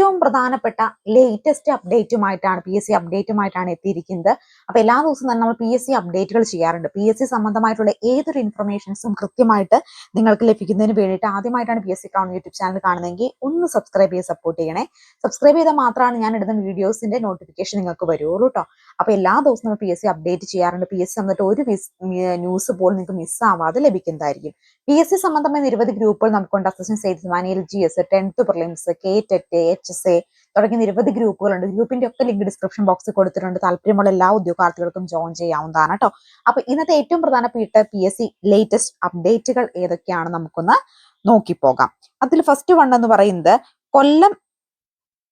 ഏറ്റവും പ്രധാനപ്പെട്ട ലേറ്റസ്റ്റ് അപ്ഡേറ്റുമായിട്ടാണ് പി എസ് സി അപ്ഡേറ്റുമായിട്ടാണ് എത്തിയിരിക്കുന്നത്. അപ്പൊ എല്ലാ ദിവസവും തന്നെ നമ്മൾ പി എസ് സി അപ്ഡേറ്റുകൾ ചെയ്യാറുണ്ട്. പി എസ് സി സംബന്ധമായിട്ടുള്ള ഏതൊരു ഇൻഫർമേഷൻസും കൃത്യമായിട്ട് നിങ്ങൾക്ക് ലഭിക്കുന്നതിന് വേണ്ടിയിട്ട് ആദ്യമായിട്ടാണ് P S C crown YouTube channel കാണുന്നതെങ്കിൽ ഒന്ന് സബ്സ്ക്രൈബ് ചെയ്ത് സപ്പോർട്ട് ചെയ്യണേ. സബ്സ്ക്രൈബ് ചെയ്താൽ മാത്രമാണ് ഞാൻ ഇടുന്ന വീഡിയോസിന്റെ നോട്ടിഫിക്കേഷൻ നിങ്ങൾക്ക് വരുള്ളൂ കേട്ടോ അപ്പൊ എല്ലാ ദിവസവും നമ്മൾ പി എസ് സി അപ്ഡേറ്റ് ചെയ്യാറുണ്ട്. പി എസ് സി വന്നിട്ട് ഒരു ന്യൂസ് പോലും നിങ്ങൾക്ക് മിസ്സാവാതെ ലഭിക്കുന്നതായിരിക്കും. പി എസ് സി സംബന്ധമായ നിരവധി ഗ്രൂപ്പുകൾ നമുക്കുണ്ട്. Assistant sales G S tenth prelims K TET H S A തുടങ്ങിയ നിരവധി ഗ്രൂപ്പുകളുണ്ട്. ഗ്രൂപ്പിന്റെ ഒക്കെ ലിങ്ക് ഡിസ്ക്രിപ്ഷൻ ബോക്സിൽ കൊടുത്തിട്ടുണ്ട്. താല്പര്യമുള്ള എല്ലാ ഉദ്യോഗാർത്ഥികൾക്കും ജോയിൻ ചെയ്യാവുന്നതാണ് കേട്ടോ. അപ്പൊ ഇന്നത്തെ ഏറ്റവും പ്രധാനപ്പെട്ട പി എസ് സി ലേറ്റസ്റ്റ് അപ്ഡേറ്റുകൾ ഏതൊക്കെയാണ് നമുക്കൊന്ന് നോക്കി പോകാം. അതിൽ ഫസ്റ്റ് വൺ എന്ന് പറയുന്നത് കൊല്ലം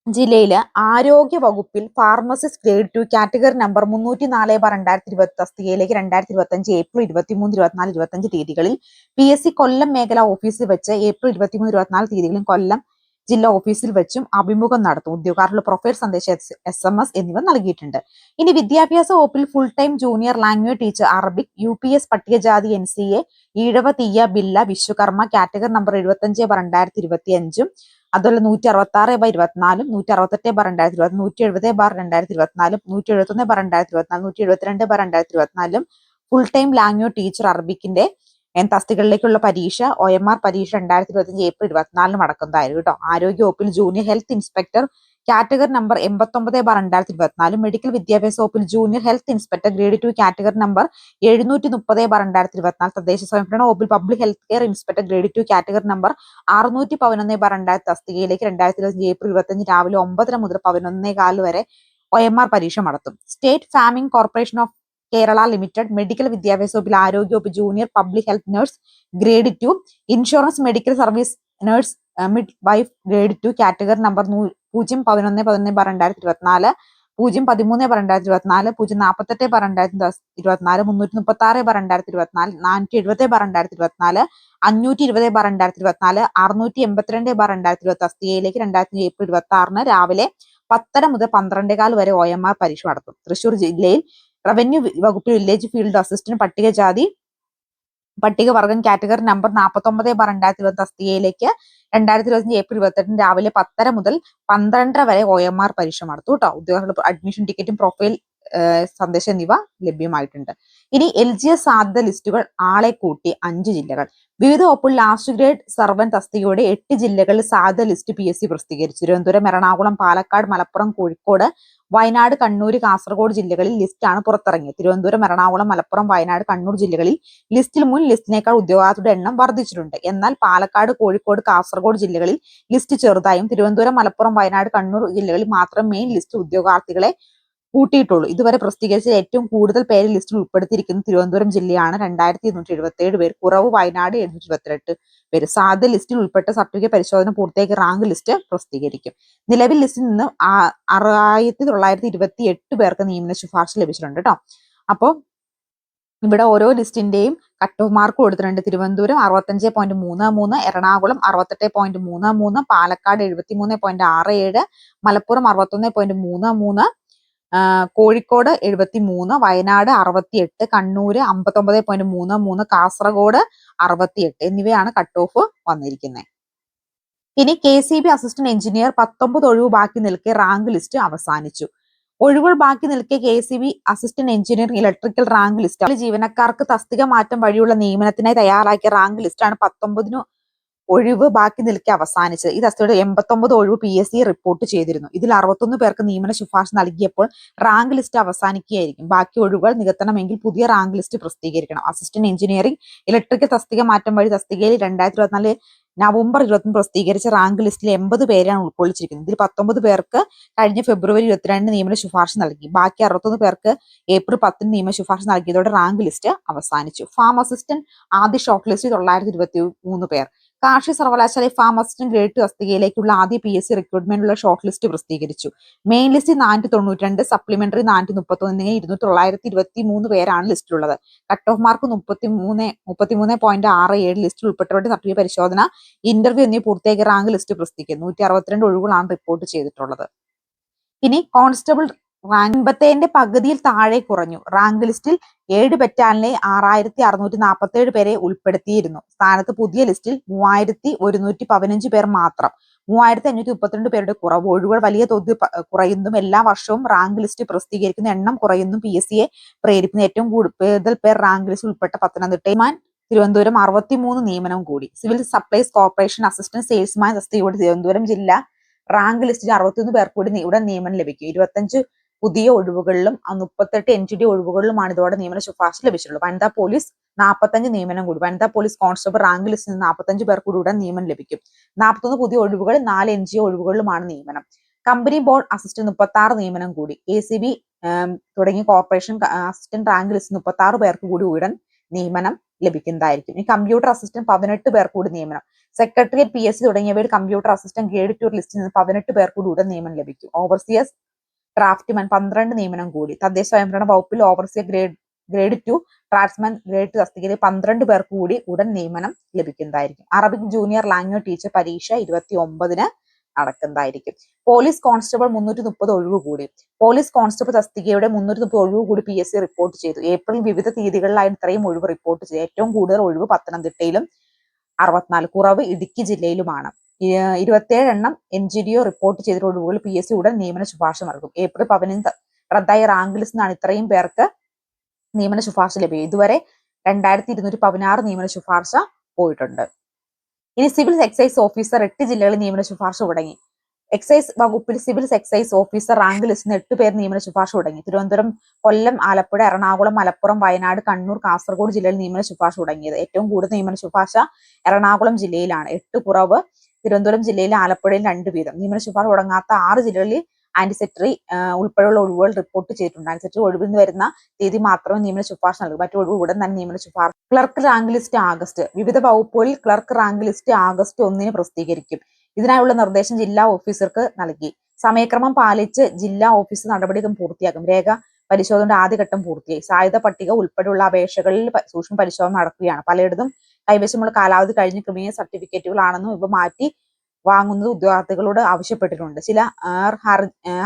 ജില്ലയിൽ ആരോഗ്യ വകുപ്പിൽ pharmacist grade two category number മുന്നൂറ്റി നാല് ബാർ രണ്ടായിരത്തി ഇരുപത്തി തസ്തികയിലേക്ക് രണ്ടായിരത്തി ഇരുപത്തി അഞ്ച് ഏപ്രിൽ ഇരുപത്തിമൂന്ന് ഇരുപത്തിനാല് ഇരുപത്തഞ്ച് തീയതികളിൽ പി എസ് സി കൊല്ലം മേഖല ഓഫീസിൽ വെച്ച് ഏപ്രിൽ ഇരുപത്തിമൂന്ന് ഇരുപത്തിനാല് തീയതികളിൽ കൊല്ലം ജില്ലാ ഓഫീസിൽ വെച്ചും അഭിമുഖം നടത്തും. ഉദ്യോഗാർത്ഥികൾ പ്രൊഫൈൽ സന്ദേശം എസ് എം എസ് എന്നിവ നൽകിയിട്ടുണ്ട്. ഇനി വിദ്യാഭ്യാസ വകുപ്പിൽ full time junior language teacher Arabic U P S പട്ടികജാതി N C A Ezhava Thiyya Billa Vishwakarma category number എഴുപത്തഞ്ച് ബാർ രണ്ടായിരത്തി ഇരുപത്തി അഞ്ചും അതുപോലെ നൂറ്റി അറുപത്തി ആറ് ബൈ ഇരുപത്തിനാലും നൂറ്റി അറുപത്തെട്ട് ബാർ രണ്ടായിരത്തി ഇരുപത്തി നൂറ്റി എഴുപത് ബാർ രണ്ടായിരത്തി ഇരുപത്തിനാലും നൂറ്റി എഴുപത്തൊന്ന് ബാർ രണ്ടായിരത്തി ഇരുപത്തിനാല് നൂറ്റി എഴുപത്തിരണ്ട് ബാർ രണ്ടായിരത്തി ഇരുപത്തിനാലും ഫുൾ ടൈം ലാംഗ്വേജ് ടീച്ചർ അറബിക്കിന്റെ തസ്തികളിലേക്കുള്ള പരീക്ഷ ഒ എം ആർ പരീക്ഷ രണ്ടായിരത്തി ഇരുപത്തിയഞ്ച് ഏപ്രിൽ ഇരുപത്തിനാലിന് നടക്കുന്നതായിരുന്നു കേട്ടോ. ആരോഗ്യ വകുപ്പിൽ junior health inspector category number എൺപത്തൊമ്പത് ബാർ രണ്ടായിരത്തി ഇരുപത്തിനാല് മെഡിക്കൽ വിദ്യാഭ്യാസ വകുപ്പിൽ junior health inspector grade two category number എഴുന്നൂറ്റി മുപ്പത് ബാർ രണ്ടായിരത്തി ഇരുപത്തിനാല് തദ്ദേശ സ്വയംഭരണ വകുപ്പിൽ public health care inspector grade two category number അറുന്നൂറ്റി പതിനൊന്ന് ബാർ രണ്ടായിരത്തി തസ്തികയിലേക്ക് രണ്ടായിരത്തി ഇരുപത്തി ഏപ്രിൽ ഇരുപത്തഞ്ച് രാവിലെ ഒമ്പതര മുതൽ പതിനൊന്നേ കാൽ വരെ ഒ എം ആർ പരീക്ഷ നടത്തും. State farming corporation of Kerala limited medical വിദ്യാഭ്യാസ വകുപ്പിൽ ആരോഗ്യ വകുപ്പ് junior public health nurse grade two insurance medical service nurse midwife grade two category number പൂജ്യം പതിനൊന്ന് പതിനൊന്ന് ബാർ രണ്ടായിരത്തി ഇരുപത്തിനാല് പൂജ്യം പതിമൂന്ന് ബാർ രണ്ടായിരത്തി ഇരുപത്തിനാല് പൂജ്യം നാൽപ്പത്തെട്ട് ബാർ രണ്ടായിരത്തി ഇരുപത്തിനാല് മുന്നൂറ്റി മുപ്പത്തി ആറ് ബാർ രണ്ടായിരത്തി ഇരുപത്തിനാല് നാനൂറ്റി എഴുപത് ബാർ രണ്ടായിരത്തി ഇരുപത്തിനാല് അഞ്ഞൂറ്റി ഇരുപത് ബാർ രണ്ടായിരത്തി ഇരുപത്തിനാല് അറുന്നൂറ്റി എൺപത്തിരണ്ട് ബാർ രണ്ടായിരത്തി ഇരുപത്തി തസ്തികയിലേക്ക് രണ്ടായിരത്തി ഏപ്രിൽ ഇരുപത്തി ആറിന് രാവിലെ പത്തര മുതൽ പന്ത്രണ്ടേകാൽ വരെ ഒ എം ആർ പരീക്ഷ നടത്തും. തൃശൂർ ജില്ലയിൽ റവന്യൂ വകുപ്പ് വില്ലേജ് ഫീൽഡ് അസിസ്റ്റന്റ് പട്ടികജാതി പട്ടികവർഗം കാറ്റഗറി നമ്പർ നാൽപ്പത്തൊമ്പത് ബാർ രണ്ടായിരത്തി ഇരുപത്തി തസ്തികയിലേക്ക് രണ്ടായിരത്തി ഇരുപത്തിയഞ്ച് ഏപ്രിൽ ഇരുപത്തെട്ടിന് രാവിലെ പത്തര മുതൽ പന്ത്രണ്ടര വരെ ഒ എം ആർ പരീക്ഷ നടത്തും കേട്ടോ ഉദ്യോഗസ്ഥരുടെ അഡ്മിഷൻ ടിക്കറ്റും പ്രൊഫൈൽ സന്ദേശം എന്നിവ ലഭ്യമായിട്ടുണ്ട്. ഇനി എൽ ജി എസ് സാധ്യത ലിസ്റ്റുകൾ ആളെ കൂട്ടി അഞ്ച് ജില്ലകൾ. വിവിധ വകുപ്പിൽ ലാസ്റ്റ് ഗ്രേഡ് സർവൻ തസ്തികയുടെ എട്ട് ജില്ലകളിൽ സാധ്യത ലിസ്റ്റ് പി എസ് സി പ്രസിദ്ധീകരിച്ചു. തിരുവനന്തപുരം എറണാകുളം പാലക്കാട് മലപ്പുറം കോഴിക്കോട് വയനാട് കണ്ണൂർ കാസർഗോഡ് ജില്ലകളിൽ ലിസ്റ്റാണ് പുറത്തിറങ്ങിയത്. തിരുവനന്തപുരം എറണാകുളം മലപ്പുറം വയനാട് കണ്ണൂർ ജില്ലകളിൽ ലിസ്റ്റിൽ മുൻ ലിസ്റ്റിനേക്കാൾ ഉദ്യോഗാർത്ഥിയുടെ എണ്ണം വർദ്ധിച്ചിട്ടുണ്ട്. എന്നാൽ പാലക്കാട് കോഴിക്കോട് കാസർഗോഡ് ജില്ലകളിൽ ലിസ്റ്റ് ചെറുതായും തിരുവനന്തപുരം മലപ്പുറം വയനാട് കണ്ണൂർ ജില്ലകളിൽ മാത്രം മെയിൻ ലിസ്റ്റ് ഉദ്യോഗാർത്ഥികളെ കൂട്ടിയിട്ടുള്ളൂ. ഇതുവരെ പ്രസിദ്ധീകരിച്ച ഏറ്റവും കൂടുതൽ പേര് ലിസ്റ്റിൽ ഉൾപ്പെടുത്തിയിരിക്കുന്ന തിരുവനന്തപുരം ജില്ലയാണ്. രണ്ടായിരത്തി ഇരുന്നൂറ്റി എഴുപത്തി ഏഴ് പേർ. കുറവ് വയനാട് എഴുന്നൂറ്റി ഇരുപത്തിരണ്ട് പേര് സാധ്യ ലിസ്റ്റിൽ ഉൾപ്പെട്ട സർട്ടിഫിക്കറ്റ് പരിശോധന പൂർത്തിയാക്കി റാങ്ക് ലിസ്റ്റ് പ്രസിദ്ധീകരിക്കും. നിലവിൽ ലിസ്റ്റിൽ നിന്ന് ആറായിരത്തി തൊള്ളായിരത്തി ഇരുപത്തി എട്ട് പേർക്ക് നിയമന ശുപാർശ ലഭിച്ചിട്ടുണ്ട് കേട്ടോ അപ്പോൾ ഇവിടെ ഓരോ ലിസ്റ്റിന്റെയും കട്ട് ഓഫ് മാർക്ക് കൊടുത്തിട്ടുണ്ട്. തിരുവനന്തപുരം അറുപത്തഞ്ച് പോയിന്റ് മൂന്ന് മൂന്ന് എറണാകുളം അറുപത്തെട്ട് പോയിന്റ് മൂന്ന് മൂന്ന് പാലക്കാട് എഴുപത്തി മൂന്ന് പോയിന്റ് ആറ് ഏഴ് മലപ്പുറം അറുപത്തൊന്ന് പോയിന്റ് മൂന്ന് മൂന്ന് കോഴിക്കോട് എഴുപത്തി മൂന്ന് വയനാട് അറുപത്തിയെട്ട് കണ്ണൂര് അമ്പത്തൊമ്പത് പോയിന്റ് മൂന്ന് മൂന്ന് കാസർഗോഡ് അറുപത്തിയെട്ട് എന്നിവയാണ് കട്ട് ഓഫ് വന്നിരിക്കുന്നത് ഇനി K C B assistant engineer പത്തൊമ്പത് ഒഴിവ് ബാക്കി നിൽക്കെ റാങ്ക് ലിസ്റ്റ് അവസാനിച്ചു. ഒഴിവുകൾ ബാക്കി നിൽക്കെ K C B assistant engineer electrical rank list ജീവനക്കാർക്ക് തസ്തിക മാറ്റം വഴിയുള്ള നിയമനത്തിനായി തയ്യാറാക്കിയ റാങ്ക് ലിസ്റ്റാണ് പത്തൊമ്പതിനു ഒഴിവ് ബാക്കി നിൽക്കെ അവസാനിച്ചത്. ഈ തസ്തികയുടെ എൺപത്തൊമ്പത് ഒഴിവ് പി എസ് സി റിപ്പോർട്ട് ചെയ്തിരുന്നു. ഇതിൽ അറുപത്തൊന്ന് പേർക്ക് നിയമന ശുപാർശ നൽകിയപ്പോൾ റാങ്ക് ലിസ്റ്റ് അവസാനിക്കുകയായിരിക്കും. ബാക്കി ഒഴിവുകൾ നികത്തണമെങ്കിൽ പുതിയ റാങ്ക് ലിസ്റ്റ് പ്രസിദ്ധീകരിക്കണം. അസിസ്റ്റന്റ് എഞ്ചിനീയറിംഗ് ഇലക്ട്രിക്കൽ തസ്തിക മാറ്റം വഴി തസ്തികയിൽ രണ്ടായിരത്തി ഇരുപത്തിനാല് നവംബർ ഇരുപത്തിന് പ്രസിദ്ധീകരിച്ച റാങ്ക് ലിസ്റ്റിൽ എൺപത് പേരാണ് ഉൾക്കൊള്ളിച്ചിരിക്കുന്നത്. ഇതിൽ പത്തൊമ്പത് പേർക്ക് കഴിഞ്ഞ ഫെബ്രുവരി ഇരുപത്തിരണ്ടിന് നിയമന ശുപാർശ നൽകി. ബാക്കി അറുപത്തൊന്ന് പേർക്ക് ഏപ്രിൽ പത്തിന് നിയമന ശുപാർശ നൽകിയതോടെ റാങ്ക് ലിസ്റ്റ് അവസാനിച്ചു. ഫാം അസിസ്റ്റന്റ് ആദ്യ ഷോർട്ട് ലിസ്റ്റ് തൊള്ളായിരത്തി ഇരുപത്തി മൂന്ന് പേർ. കാർഷിക സർവകലാശാല ഫാം അസിസ്റ്റന്റ് ഗ്രേഡ് ടു തസ്തികയിലേക്കുള്ള ആദ്യ പി എസ് സി റിക്രൂട്ട്മെന്റിനുള്ള ഷോർട്ട് ലിസ്റ്റ് പ്രസിദ്ധീകരിച്ചു. മെയിൻ ലിസ്റ്റ് നാനൂറ്റി തൊണ്ണൂറ്റി രണ്ട് സപ്ലിമെന്ററി നാനൂറ്റി മുപ്പത്തി ഒന്ന് എന്നിങ്ങനെ ഇരുന്നൂറ്റി തൊള്ളായിരത്തി ഇരുപത്തി മൂന്ന് പേരാണ് ലിസ്റ്റിലുള്ളത് കട്ട് ഓഫ് മാർക്ക് മുപ്പത്തി മൂന്ന് മുപ്പത്തി മൂന്ന് പോയിന്റ് ആറ് ഏഴ് ലിസ്റ്റിൽ ഉൾപ്പെട്ടവരുടെ സർട്ടിഫിക്കറ്റ് പരിശോധന ഇന്റർവ്യൂ എന്നിവ പൂർത്തിയാക്കിയ റാങ്ക് ലിസ്റ്റ് പ്രസിദ്ധിക്കും നൂറ്റി അറുപത്തിരണ്ട് ഒഴിവുകളാണ് റിപ്പോർട്ട് ചെയ്തിട്ടുള്ളത്. ഇനി കോൺസ്റ്റബിൾ അൻപത്തേഴിന്റെ പകുതിയിൽ താഴെ കുറഞ്ഞു. റാങ്ക് ലിസ്റ്റിൽ ഏഴ് ബറ്റാലിനെ ആറായിരത്തി അറുന്നൂറ്റി നാൽപ്പത്തി ഏഴ് പേരെ ഉൾപ്പെടുത്തിയിരുന്നു. സ്ഥാനത്ത് പുതിയ ലിസ്റ്റിൽ മൂവായിരത്തി ഒരുന്നൂറ്റി പതിനഞ്ച് പേർ മാത്രം. മൂവായിരത്തി അഞ്ഞൂറ്റി മുപ്പത്തിരണ്ട് പേരുടെ കുറവ് ഒഴിവുകൾ വലിയ തോതിൽ കുറയുന്നതും എല്ലാ വർഷവും റാങ്ക് ലിസ്റ്റ് പ്രസിദ്ധീകരിക്കുന്ന എണ്ണം കുറയുന്നതും പി എസ് സിയെ പ്രേരിപ്പിക്കുന്ന ഏറ്റവും കൂടുതൽ പേർ റാങ്ക് ലിസ്റ്റിൽ ഉൾപ്പെട്ട പത്തനംതിട്ടയുമാൻ തിരുവനന്തപുരം അറുപത്തിമൂന്ന് നിയമനം കൂടി. Civil supplies corporation assistant salesman തസ്തികയോട് Thiruvananthapuram ജില്ല റാങ്ക് ലിസ്റ്റിൽ അറുപത്തിയൊന്ന് പേർ കൂടി ഉടൻ നിയമനം ലഭിക്കും. ഇരുപത്തഞ്ച് പുതിയ ഒഴിവുകളിലും മുപ്പത്തെട്ട് എൻ ടി ഡി ഒഴിവുകളിലുമാണ് ഇതോടെ നിയമന ശുപാർശ ലഭിച്ചിട്ടുള്ളത്. വനിതാ പോലീസ് നാൽപ്പത്തഞ്ച് നിയമനം കൂടി വനിതാ പോലീസ് കോൺസ്റ്റബിൾ റാങ്ക് ലിസ്റ്റിൽ നിന്ന് നാൽപ്പത്തഞ്ച് പേർ കൂടി ഉടൻ നിയമനം ലഭിക്കും. നാൽപ്പത്തൊന്ന് പുതിയ ഒഴിവുകൾ നാല് എൻ ജി ഒഴിവുകളിലുമാണ് നിയമനം. കമ്പനി ബോർഡ് അസിസ്റ്റന്റ് മുപ്പത്തി ആറ് നിയമനം കൂടി എ സി ബി തുടങ്ങിയ കോർപ്പറേഷൻ അസിസ്റ്റന്റ് റാങ്ക് ലിസ്റ്റ് മുപ്പത്തി ആറ് പേർക്ക് കൂടി ഉടൻ നിയമനം ലഭിക്കുന്നതായിരിക്കും. ഈ കമ്പ്യൂട്ടർ അസിസ്റ്റന്റ് പതിനെട്ട് പേർ കൂടി നിയമനം. സെക്രട്ടറിയറ്റ് പി എസ് സി തുടങ്ങിയവയുടെ കമ്പ്യൂട്ടർ അസിസ്റ്റന്റ് ഗ്രേഡ് ടു ലിസ്റ്റിൽ നിന്ന് പതിനെട്ട് പേർ കൂടി ഉടൻ നിയമനം ലഭിക്കും. ഓവർസിയസ് ഡ്രാഫ്റ്റ്മാൻ പന്ത്രണ്ട് നിയമനം കൂടി. തദ്ദേശ സ്വയംഭരണ വകുപ്പിൽ overseer grade grade two draftsman grade two തസ്തികയിൽ പന്ത്രണ്ട് പേർ കൂടി ഉടൻ നിയമനം ലഭിക്കുന്നതായിരിക്കും. അറബിക് ജൂനിയർ ലാംഗ്വേജ് ടീച്ചർ പരീക്ഷ ഇരുപത്തി ഒമ്പതിന് നടക്കുന്നതായിരിക്കും. പോലീസ് കോൺസ്റ്റബിൾ മുന്നൂറ്റി മുപ്പത് ഒഴിവ് കൂടി. പോലീസ് കോൺസ്റ്റബിൾ തസ്തികയുടെ മുന്നൂറ്റി മുപ്പത് ഒഴിവ് കൂടി പി എസ് സി റിപ്പോർട്ട് ചെയ്തു. ഏപ്രിൽ വിവിധ തീയതികളിലായി ഇത്രയും ഒഴിവ് റിപ്പോർട്ട് ചെയ്തു. ഏറ്റവും കൂടുതൽ ഒഴിവ് പത്തനംതിട്ടയിലും അറുപത്തിനാല്. കുറവ് ഇടുക്കി ജില്ലയിലുമാണ്. ഇരുപത്തിയേഴ് എണ്ണം N G D O report ചെയ്തതോടുകൂടി P S C ഉടൻ നിയമന ശുപാർശ നൽകും. ഏപ്രിൽ പതിനഞ്ച് റദ്ദായ റാങ്ക് ലിസ്റ്റ് നിന്നാണ് ഇത്രയും പേർക്ക് നിയമന ശുപാർശ ലഭിക്കും ഇതുവരെ രണ്ടായിരത്തി ഇരുന്നൂറ്റി പതിനാറ് നിയമന ശുപാർശ പോയിട്ടുണ്ട്. ഇനി സിവിൽ എക്സൈസ് ഓഫീസർ എട്ട് ജില്ലകളിൽ നിയമന ശുപാർശ തുടങ്ങി. എക്സൈസ് വകുപ്പിൽ സിവിൽ എക്സൈസ് ഓഫീസർ റാങ്ക് ലിസ്റ്റിൽ നിന്ന് എട്ട് പേർ നിയമന ശുപാർശ തുടങ്ങി. തിരുവനന്തപുരം കൊല്ലം ആലപ്പുഴ എറണാകുളം മലപ്പുറം വയനാട് കണ്ണൂർ കാസർഗോഡ് ജില്ലയിൽ നിയമന ശുപാർശ തുടങ്ങിയത്. ഏറ്റവും കൂടുതൽ നിയമന ശുപാർശ എറണാകുളം ജില്ലയിലാണ്. എട്ട് കുറവ് തിരുവനന്തപുരം ജില്ലയിൽ ആലപ്പുഴയിൽ രണ്ട് വീതം. നിയമന ശുപാർശ തുടങ്ങാത്ത ആറ് ജില്ലകളിൽ ആന്റിസെക്രട്ടറി ഉൾപ്പെടെയുള്ള ഒഴിവുകൾ റിപ്പോർട്ട് ചെയ്തിട്ടുണ്ട്. ആന്റിസെക്രട്ടറി ഒഴിവിൽ നിന്ന് വരുന്ന തീയതി മാത്രമേ നിയമന ശുപാർശ നൽകൂ. മറ്റു ഒഴിവ് ഉടൻ തന്നെ നിയമന ശുപാർശ ക്ലർക്ക് റാങ്ക് ലിസ്റ്റ് ആഗസ്റ്റ്. വിവിധ വകുപ്പുകളിൽ ക്ലർക്ക് റാങ്ക് ലിസ്റ്റ് ആഗസ്റ്റ് ഒന്നിന് പ്രസിദ്ധീകരിക്കും. ഇതിനായുള്ള നിർദ്ദേശം ജില്ലാ ഓഫീസർക്ക് നൽകി. സമയക്രമം പാലിച്ച് ജില്ലാ ഓഫീസ് നടപടികൾ പൂർത്തിയാക്കും. രേഖ പരിശോധനയുടെ ആദ്യഘട്ടം പൂർത്തിയായി. സാധ്യത പട്ടിക ഉൾപ്പെടെയുള്ള അപേക്ഷകളിൽ സൂക്ഷ്മ പരിശോധന നടക്കുകയാണ്. പലയിടത്തും കൈവശമുള്ള കാലാവധി കഴിഞ്ഞ ക്രിമിനൽ സർട്ടിഫിക്കറ്റുകളാണെന്നും ഇവ മാറ്റി വാങ്ങുന്നത് ഉദ്യോഗാർത്ഥികളോട് ആവശ്യപ്പെട്ടിട്ടുണ്ട്. ചില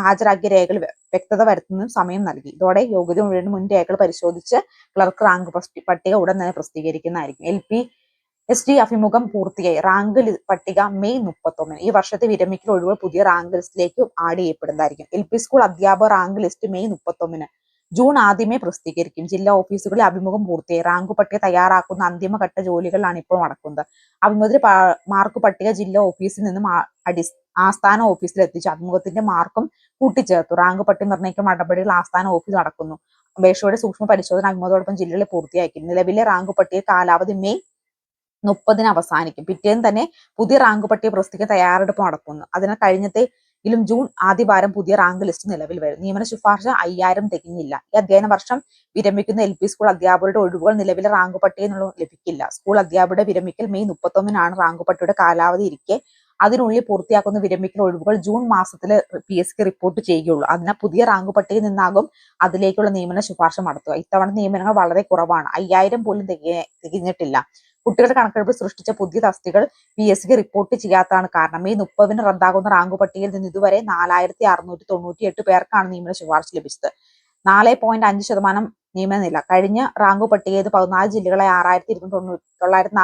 ഹാജരാക്കിയ രേഖകൾ വ്യക്തത വരുത്തുന്നതിനും സമയം നൽകി. ഇതോടെ യോഗ്യത മുഴുവൻ മുൻ രേഖകൾ പരിശോധിച്ച് ക്ലർക്ക് റാങ്ക് പട്ടിക ഉടൻ തന്നെ പ്രസിദ്ധീകരിക്കുന്നതായിരിക്കും. എൽ പി എസ് ടി അഭിമുഖം പൂർത്തിയായി. റാങ്ക് പട്ടിക മെയ് മുപ്പത്തൊന്നിന്. ഈ വർഷത്തെ വിരമിക്കൽ ഒഴിവ് പുതിയ റാങ്ക് ലിസ്റ്റിലേക്ക് ആഡ് ചെയ്യപ്പെടുന്നതായിരിക്കും. എൽ പി സ്കൂൾ അധ്യാപക റാങ്ക് ലിസ്റ്റ് മെയ് മുപ്പത്തൊന്നിന്. ജൂൺ ആദ്യമേ പ്രസിദ്ധീകരിക്കും. ജില്ലാ ഓഫീസുകളിൽ അഭിമുഖം പൂർത്തിയായി. റാങ്ക് പട്ടിക തയ്യാറാക്കുന്ന അന്തിമഘട്ട ജോലികളാണ് ഇപ്പോൾ നടക്കുന്നത്. അഭിമുഖത്തിന് മാർക്ക് പട്ടിക ജില്ലാ ഓഫീസിൽ നിന്നും അടി ആസ്ഥാന ഓഫീസിൽ എത്തിച്ചു. അഭിമുഖത്തിന്റെ മാർക്കും കൂട്ടിച്ചേർത്തു. റാങ്ക് പട്ടിക നിർണയിക്കുന്ന നടപടികൾ ആസ്ഥാന ഓഫീസ് നടക്കുന്നു. അപേക്ഷയുടെ സൂക്ഷ്മ പരിശോധന അഭിമുഖത്തോടൊപ്പം ജില്ലകളിൽ പൂർത്തിയാക്കി നിലവിലെ റാങ്ക് പട്ടിക കാലാവധി മെയ് മുപ്പതിന് അവസാനിക്കും. പിറ്റേന്ന് തന്നെ പുതിയ റാങ്ക് പട്ടിക പ്രസിദ്ധീകരിക്കാൻ തയ്യാറെടുപ്പ് നടക്കുന്നു. അതിനാൽ കഴിഞ്ഞത്തെയിലും ജൂൺ ആദ്യവാരം പുതിയ റാങ്ക് ലിസ്റ്റ് നിലവിൽ വരും. നിയമന ശുപാർശ അയ്യായിരം തികഞ്ഞില്ല. ഈ അധ്യയന വർഷം വിരമിക്കുന്ന എൽ പി സ്കൂൾ അധ്യാപകരുടെ ഒഴിവുകൾ നിലവിലെ റാങ്ക് നിന്നുള്ള ലഭിക്കില്ല. സ്കൂൾ അധ്യാപകരുടെ വിരമിക്കൽ മെയ് മുപ്പത്തൊന്നിനാണ് റാങ്ക് പട്ടികയുടെ കാലാവധി ഇരിക്കെ. അതിനുള്ളിൽ പൂർത്തിയാക്കുന്ന വിരമിക്കൽ ഒഴിവുകൾ ജൂൺ മാസത്തിൽ പി എസ് സിക്ക് റിപ്പോർട്ട് ചെയ്യുകയുള്ളൂ. അതിനാൽ പുതിയ റാങ്ക് പട്ടികയിൽ നിന്നാകും അതിലേക്കുള്ള നിയമന ശുപാർശ നടത്തുക. ഇത്തവണ നിയമനങ്ങൾ വളരെ കുറവാണ്. അയ്യായിരം പോലും തികഞ്ഞിട്ടില്ല. കുട്ടികളുടെ കണക്കെടുപ്പ് സൃഷ്ടിച്ച പുതിയ തസ്തികൾ പി എസ് സിക്ക് റിപ്പോർട്ട് ചെയ്യാത്തതാണ് കാരണം. മെയ് മുപ്പതിന് റദ്ദാകുന്ന റാങ്ക് പട്ടികയിൽ നിന്ന് ഇതുവരെ നാലായിരത്തി അറുന്നൂറ്റി തൊണ്ണൂറ്റി എട്ട് പേർക്കാണ് നിയമന ശുപാർശ ലഭിച്ചത്. നാല് പോയിന്റ് അഞ്ച് ശതമാനം നിയമന നില കഴിഞ്ഞ റാങ്ക് പട്ടികയിൽ പതിനാല് ജില്ലകളെ ആറായിരത്തി ഇരുന്നൂറ്റി തൊണ്ണൂറ്റി തൊള്ളായിരത്തി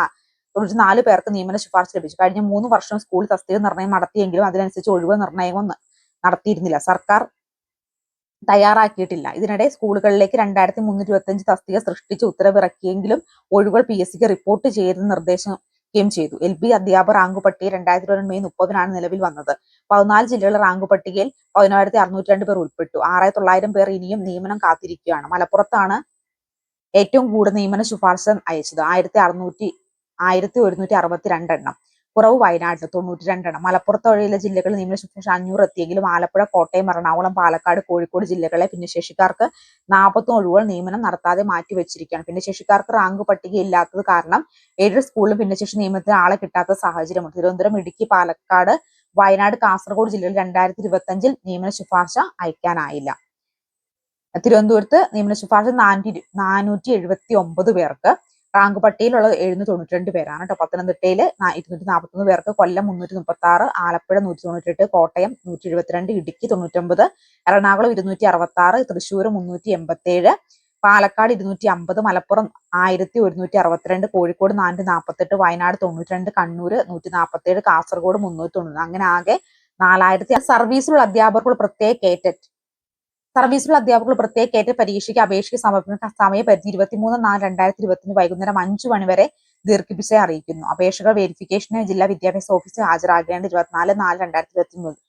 തൊണ്ണൂറ്റി നാല് പേർക്ക് നിയമന ശുപാർശ ലഭിച്ചു. കഴിഞ്ഞ മൂന്ന് വർഷം സ്കൂൾ തസ്തിക നിർണയം നടത്തിയെങ്കിലും അതിനനുസരിച്ച് ഒഴിവ് നിർണയമൊന്നും നടത്തിയിരുന്നില്ല. സർക്കാർ തയ്യാറാക്കിയിട്ടില്ല. ഇതിനിടെ സ്കൂളുകളിലേക്ക് രണ്ടായിരത്തി മുന്നൂറ്റി ഇരുപത്തി തസ്തിക സൃഷ്ടിച്ച് ഉത്തരവിറക്കിയെങ്കിലും ഒഴിവുകൾ പി എസ് സിക്ക് റിപ്പോർട്ട് ചെയ്ത് നിർദ്ദേശിക്കുകയും ചെയ്തു. എൽ ബി അധ്യാപക റാങ്ക് പട്ടിക രണ്ടായിരത്തി ഇരുപത് മെയ് മുപ്പതിനാണ് നിലവിൽ വന്നത്. പതിനാല് ജില്ലകളിലെ റാങ്ക് പട്ടികയിൽ പതിനായിരത്തി അറുന്നൂറ്റി രണ്ട് പേർ ഉൾപ്പെട്ടു. ആറായിരത്തി തൊള്ളായിരം പേർ ഇനിയും നിയമനം കാത്തിരിക്കുകയാണ്. മലപ്പുറത്താണ് ഏറ്റവും കൂടുതൽ നിയമന ശുപാർശ അയച്ചത് ആയിരത്തി അറുന്നൂറ്റി ആയിരത്തി ഒരുന്നൂറ്റി അറുപത്തി രണ്ടെണ്ണം കുറവ് വയനാട്ടിൽ തൊണ്ണൂറ്റി രണ്ടെണ്ണം മലപ്പുറത്ത് ഒഴിയുള്ള ജില്ലകളിൽ നിയമശുശ്രൂഷ അഞ്ഞൂറ് എത്തിയെങ്കിലും ആലപ്പുഴ കോട്ടയം എറണാകുളം പാലക്കാട് കോഴിക്കോട് ജില്ലകളെ ഭിന്നശേഷിക്കാർക്ക് നാൽപ്പത്തി ഒഴിവുകൾ നിയമനം നടത്താതെ മാറ്റിവെച്ചിരിക്കുകയാണ് ഭിന്നശേഷിക്കാർക്ക് റാങ്ക് പട്ടിക ഇല്ലാത്തത് കാരണം ഏഴ് സ്കൂളിലും ഭിന്നശേഷി നിയമനത്തിന് ആളെ കിട്ടാത്ത സാഹചര്യമുണ്ട്. തിരുവനന്തപുരം ഇടുക്കി പാലക്കാട് വയനാട് കാസർഗോഡ് ജില്ലയിൽ രണ്ടായിരത്തി ഇരുപത്തി അഞ്ചിൽ നിയമന ശുപാർശ അയക്കാനായില്ല. തിരുവനന്തപുരത്ത് നിയമന ശുപാർശ നാനൂറ്റി നാനൂറ്റി എഴുപത്തി ഒമ്പത് പേർക്ക് റാങ്ക് പട്ടിയിലുള്ള എഴുന്നൂറ്റി തൊണ്ണൂറ്റി രണ്ട് പേരാണ് കേട്ടോ. പത്തനംതിട്ടയിൽ ഇരുന്നൂറ്റി നാൽപ്പത്തൊന്ന് പേർക്ക് കൊല്ലം മുന്നൂറ്റി മുപ്പത്തി ആറ് ആലപ്പുഴ നൂറ്റി തൊണ്ണൂറ്റി എട്ട് കോട്ടയം നൂറ്റി എഴുപത്തിരണ്ട് ഇടുക്കി തൊണ്ണൂറ്റൊമ്പത് എറണാകുളം ഇരുന്നൂറ്റി അറുപത്തി ആറ് തൃശ്ശൂർ മുന്നൂറ്റി എൺപത്തി ഏഴ് പാലക്കാട് ഇരുന്നൂറ്റി അമ്പത് മലപ്പുറം ആയിരത്തി ഒരുന്നൂറ്റി അറുപത്തിരണ്ട് കോഴിക്കോട് നാനൂറ്റി നാൽപ്പത്തെട്ട് വയനാട് തൊണ്ണൂറ്റി രണ്ട് കണ്ണൂർ നൂറ്റി നാൽപ്പത്തേഴ് കാസർഗോഡ് മുന്നൂറ്റി തൊണ്ണൂറ്. അങ്ങനെ ആകെ നാലായിരത്തി സർവീസിലുള്ള അധ്യാപകർക്കുള്ള പ്രത്യേക കേറ്ററ്റ്. സർവീസിലുള്ള അധ്യാപകർ പ്രത്യേക കേറ്റ പരീക്ഷയ്ക്ക് അപേക്ഷയ്ക്ക് സമർപ്പിക്കുന്ന സമയപരിധി ഇരുപത്തിമൂന്ന് നാല് രണ്ടായിരത്തി ഇരുപത്തിന് വൈകുന്നേരം അഞ്ചു മണിവരെ ദീർഘിപ്പിച്ച് അറിയിക്കുന്നു. അപേക്ഷകൾ വെരിഫിക്കേഷന് ജില്ലാ വിദ്യാഭ്യാസ ഓഫീസിൽ ഹാജരാകേണ്ട ഇരുപത്തിനാല് നാല് രണ്ടായിരത്തി ഇരുപത്തി മൂന്ന്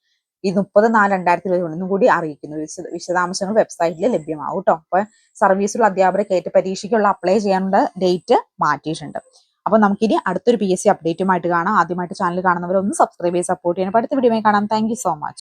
ഈ മുപ്പത് നാല് രണ്ടായിരത്തി ഇരുപത്തി ഒന്നും കൂടി അറിയിക്കുന്നു. വിശദ വിശദാംശങ്ങൾ വെബ്സൈറ്റിൽ ലഭ്യമാവും കേട്ടോ. അപ്പൊ സർവീസുള്ള അധ്യാപകരെ കയറ്റ പരീക്ഷയ്ക്കുള്ള അപ്ലൈ ചെയ്യാനുള്ള ഡേറ്റ് മാറ്റിയിട്ടുണ്ട്. അപ്പൊ നമുക്കിനി അടുത്തൊരു പി എസ് സി അപ്ഡേറ്റുമായിട്ട് കാണാം. ആദ്യമായിട്ട് ചാനൽ കാണുന്നവരൊന്ന് സബ്സ്ക്രൈബ് ചെയ്ത് സപ്പോർട്ട് ചെയ്യണം. അടുത്ത വീഡിയോ കാണാം. Thank so much